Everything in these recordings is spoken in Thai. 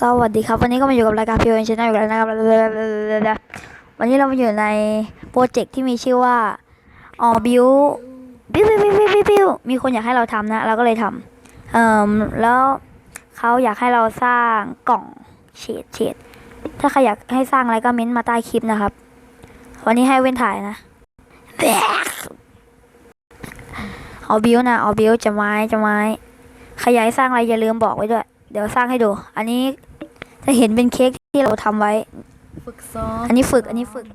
สวัสดีครับ วันนี้ก็มาอยู่กับรายการพีโอเอ็นชแนลอีกแล้วนะครับวันนี้เรามาอยู่ในโปรเจกต์ที่มีชื่อว่าออบิวบิวบิวบิวบิวบิวบวมีคนอยากให้เราทำนะ เราก็เลยทำเอ่อแล้วเขาอยากให้เราสร้างกล่องเฉดเฉดถ้าใครอยากให้สร้างอะไรก็เม้นต์มาใต้คลิปนะครับ วันนี้ให้เว้นถ่ายนะออบิวนะออบิวจะไม้จะไม้ใครอยากให้สร้างอะไรอย่าลืมบอกไว้ด้วย เดี๋ยวสร้างให้ดู อันนี้จะเห็นเป็นเค้กที่เราทำไว้ ฝึกซ้อม อันนี้ฝึก อันนี้ฝึก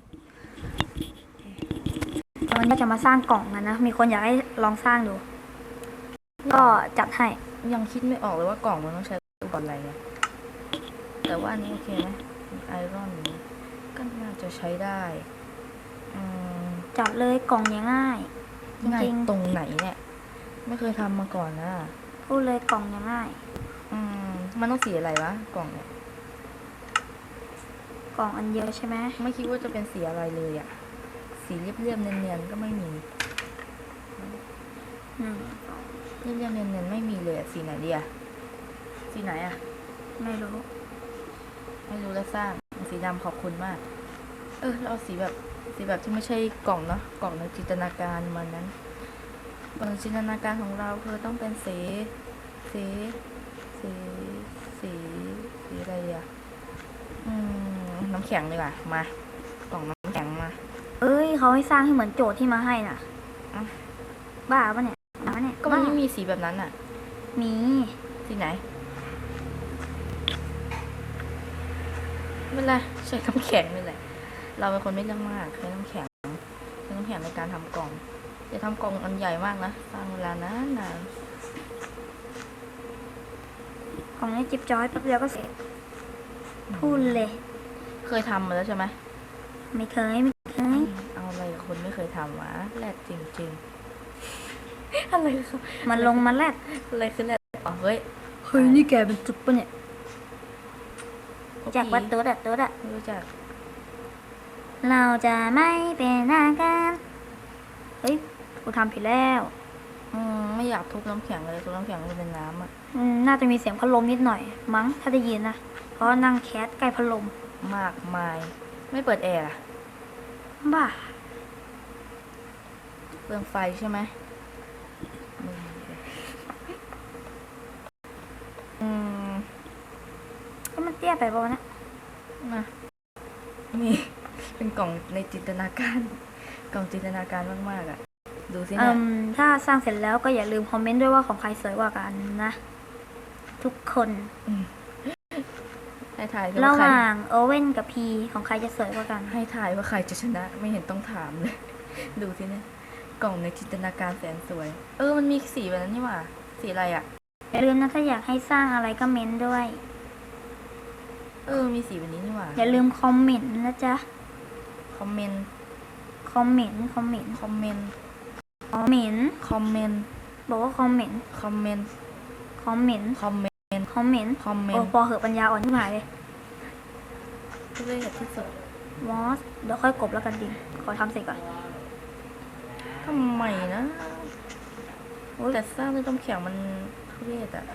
วันนี้ก็จะมาสร้างกล่องกันนะ มีคนอยากให้ลองสร้างดู ก็จัดให้ ยังคิดไม่ออกเลยว่ากล่องมันต้องใช้อุปกรณ์อะไรเนี่ยแต่ว่าอันนี้โอเคไหมไอรอนก็น่าจะใช้ได้อืมจัดเลยกล่องอย่างง่ายจง่ายริงตรงไหนเนี่ย ไม่เคยทำมาก่อนนะๆพูดเลยกล่องอย่างง่ายอื มมันต้องสีอะไรวะกล่องเนี่ยกล่องอันเดียวใช่ไหมไม่คิดว่าจะเป็นสีอะไรเลยอะสีเรียบๆเนียนๆก็ไม่มีหนึ่งเรียบๆเนียนๆไม่มีเลยอะสีไหนดีอะสีไหนอะไม่รู้ ไม่รู้แล้วสร้างสีดำขอบคุณมาก เออเราเอาสีแบบสีแบบที่ไม่ใช่กล่องเนาะกล่องในจินตนาการมันนั้นกล่องในจินตนาการของเราคือต้องเป็นสีสี สีสีสีอะไรอะอืมน้ำแข็งดีกว่า มากล่องน้ำแข็งมา เอ้ยเขาให้สร้างให้เหมือนโจทย์ที่มาให้น่ะอะบ้าปะเนี่ยบ้าเนี่ยก็มันบ้าไม่มีสีแบบนั้นอะมีสีไหนไม่เป็นไรใช้น้ำแข็งนี่แหละ เราเป็นคนไม่เรื่องมากใช้น้ำแข็งใช้น้ำแข็งในการทำกล่อง จะทำกล่องอันใหญ่มากนะสร้างเวลานานนาน กล่องนี้จิบจอยแป๊บเดียวก็เสร็จพูดเลย เคยทำมาแล้วใช่ไหมไม่เคยไม่เคยเอาอะไรกับคนไม่เคยทำวะแรดจริงๆอะไรคือมันลงมาแรกอะไรคือแรดอ๋อเฮ้ยเฮ้ยนี่แกเป็นจุดปะเนี่ยจากวัดตัวดัดตัวดัดไม่รู้จัก เราจะไม่เป็นอาการเฮ้ยกูทำผิดแล้ว อืมไม่อยากทุบน้ำแข็งเลยทุบน้ำแข็งมันเป็นน้ำอะอืมน่าจะมีเสียงพัดลมนิดหน่อย มั้งถ้าได้ยินนะ เพราะนั่งแคสใกล้พัดลม มากมาย ไม่เปิดแอร์อะบ้าเปลืองไฟใช่ไหมมึงอืมก็มันเตี้ยไปปะวะเนะมานี่เป็นกล่องในจินตนาการ กล่องจินตนาการมากๆอะ ดูสิอืเนี่ยมถ้าสร้างเสร็จแล้วก็อย่าลืมคอมเมนต์ด้วยว่าของใครสวยกว่ากันนะ ทุกคนให้ถ่ายระว่าหใครว่างโอเว่นกับพีของใครจะสวยกว่ากัน ให้ถ่ายว่าใครจะชนะ ไม่เห็นต้องถามเลย ดูสิเนี่ยกล่องในจินตนาการแสนสวย เออมันมีสีแบบนั้นนี่หว่า สีอะไรอะอย่าลืมนะถ้าอยากให้สร้างอะไรก็เม้นต์ด้วย เออมีสีแบบนี้นี่หว่าอย่าลืมคอมเมนต์นะจ๊ะ คอมเมนต์คอมเมนต์คอมเมนต์คอมเมนต์ คอมเมนต์คอมเมนต์บอกว่าคอมเมนต์คอมเมนต์คอมเมนต์คอมเมนต์คอมเมนต์คอมเมโอ้นต์พอเหอะปัญญาอ่อนที่หายเลยทุเรศที่สุดมอสเดี๋ยวค่อยกบแล้วกันดิขอทำเสร็จก่อนทำไมนะโอ๊ยแต่สร้างด้วยต้มแข็งมันทุเรศอะ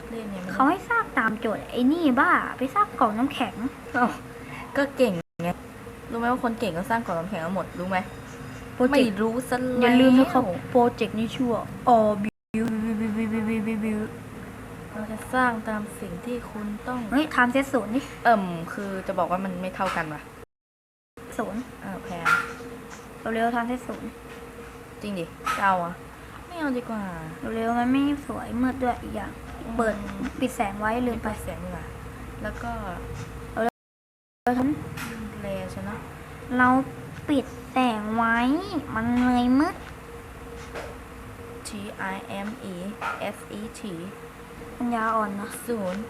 ทุเรศเนี่ยมันเขาให้สร้างตามโจทย์ไอ้นี่บ้า ไปสร้างกล่องน้ำแข็งเอ้าก็เก่งไงรู้ไหมว่าคนเก่งก็สร้างกล่องน้ำแข็งกันหมดรู้ไหมโป รเจไม่รู้ซะแล้อย่าลืมนะครับโปรเจกต์นี้ชั่ว่าออบิวบิวบิวบิวบิวบิวบิวเราจะสร้างตามสิ่งที่คุณต้อง เฮ้ยทม์เซตศูนย์นี่เอิ่ม คือจะบอกว่ามันไม่เท่ากันว่ะศูนย์เออแพงเราเร็วทม์เซตศูนย์จริงดิเอาอะไม่เอาดีกว่าเร็วมันไม่สวยเมื่อด้วยอีกอย่าง เปิดปิดแสงไว้ลืมไปเสียงดีกว่าแล้วก็เราทำเลชนะเรา ปิดแสงไว้ มันเลยมืด T I M E S E T ปัญญาอ่อนนะศูนย์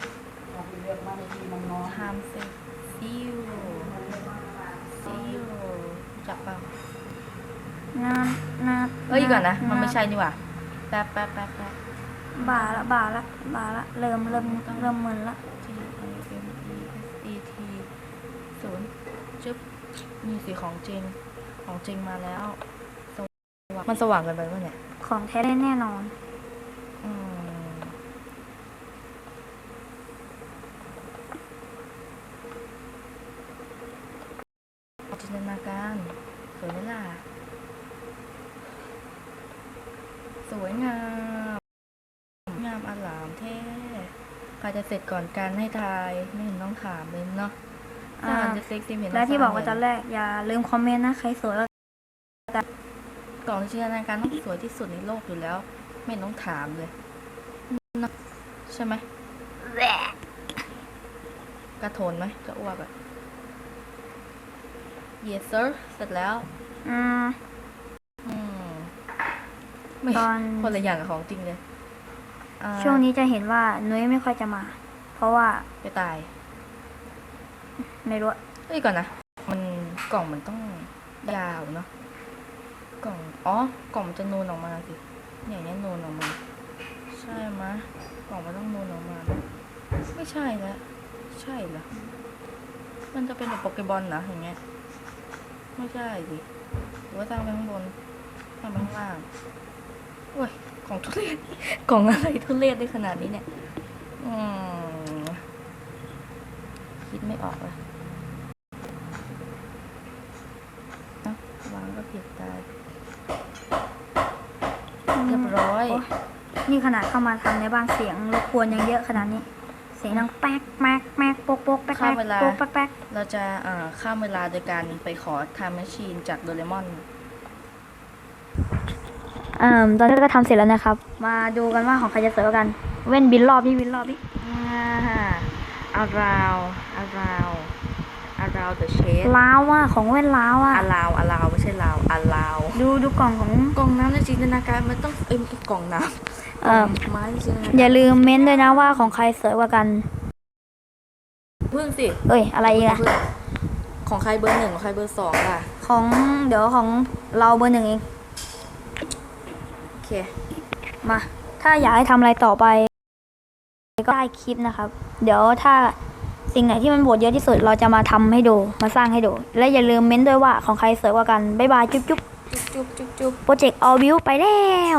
time set zero zero จับเปล่านานาเอ้ยก่อนนะ มันไม่ใช่นี่หว่า แป๊บแป๊บแป๊บแป๊บบ่าละบ่าละบ่าละ เริ่มเริ่มเริ่มมึนละ T I M E S E T ศูนย์จึ๊บ มีสีของจริง ของจริงมาแล้วมันสว่างเกันไปป่ะเนี่ย ของแท้ได้แน่นอน อืมจินตนาการสวยไหมล่ะ สวยงาม งามอลามเท่ใครจะเสร็จก่อนการให้ทาย ไม่เห็นต้องถามเลยเนาะ สร้างอันเล็กๆที่เห็นและที่บอกว่าตอนแรกอย่าลืมคอมเมนต์นะใครสวยก็กล่องจินตนาการต้องสวยที่สุดในโลกอยู่แล้ว ไม่เห็นต้องถามเลยเนอะใช่ไหมแหละกระโถนไหมกระอ้วกอะ yes sir เสร็จแล้ว อืม อืมไม่ตอน คนละอย่างกับของจริงเลยอ่าช่วงนี้จะเห็นว่านุ้ยไม่ค่อยจะมา เพราะว่าไปตาย ไม่รู้เอ้ยก่อนนะ มันกล่องมันต้องยาวเนาะ กล่อง อ๋อ กล่องมันจะนูนออกมาสิเนี่ยอย่างเนี้ยนูนออกมา ใช่ไหมะกล่องมันต้องนูนออกมา ไม่ใช่ล้วใช่เหรอ มันจะเป็นแบบโปเกบอลนะอย่างเงี้ย ไม่ใช่สิหรือว่าสร้างไปข้างบนสร้างไปข้างล่างโอ้ยกล่องทุเรศกล่องอะไรทุเรศได้ขนาดนี้เนี่ย อืม ดไม่ออกเลยเอ้าวางก็ผิดตายเรียบร้อยโอ๊ยนี่ขนาดเข้ามาทำในบ้านเสียงรบกวนยังเยอะขนาดนี้ เสียงดังแป๊กแป๊กแป๊กโป๊กโป๊กแป๊กข้าแป๊มกเวลา โป๊กแป๊กแป๊กเราจะเอ่อข้ามเวลาโดยการไปขอ time machine จากโดเรมอน เอ่อตอนนี้ก็ทำเสร็จแล้วนะครับ มาดูกันว่าของใครจะสวยกว่ากัน เว้นบินรอบนี่บินรอบนี่ around around around the shade ล้าวอะของเว้นล้าวอะ allow allow ไม่ใช่ลาว allow ดูดูกล่องของกล่องน้ำในจินตนาการมันต้องเอ็มกล่องน้เอ่อำไม้ในจินตนาอการย่าลืมเม้นต์ด้วยนะว่าของใครสวยกว่ากันพึ่งสิ เอ้ย อะไรอีกอะพึ่งของใครเบอร์หนึ่งของใครเบอร์สองล่ะ ของเดี๋ยวของเราเบอร์หนึ่งเอง โอเค มา ถ้าอยากให้ทำอะไรต่อไป ก็ได้คลิปนะครับ เดี๋ยวถ้าสิ่งไหนที่มันบทเยอะที่สุดเราจะมาทำให้ดู มาสร้างให้ดู และอย่าลืมเม้นต์ด้วยว่าของใครสวยกว่ากัน บ๊ายบาย จุ๊บจุ๊บจุ๊บจุ๊บจุ๊บโปรเจกต์ออบิวไปแล้ว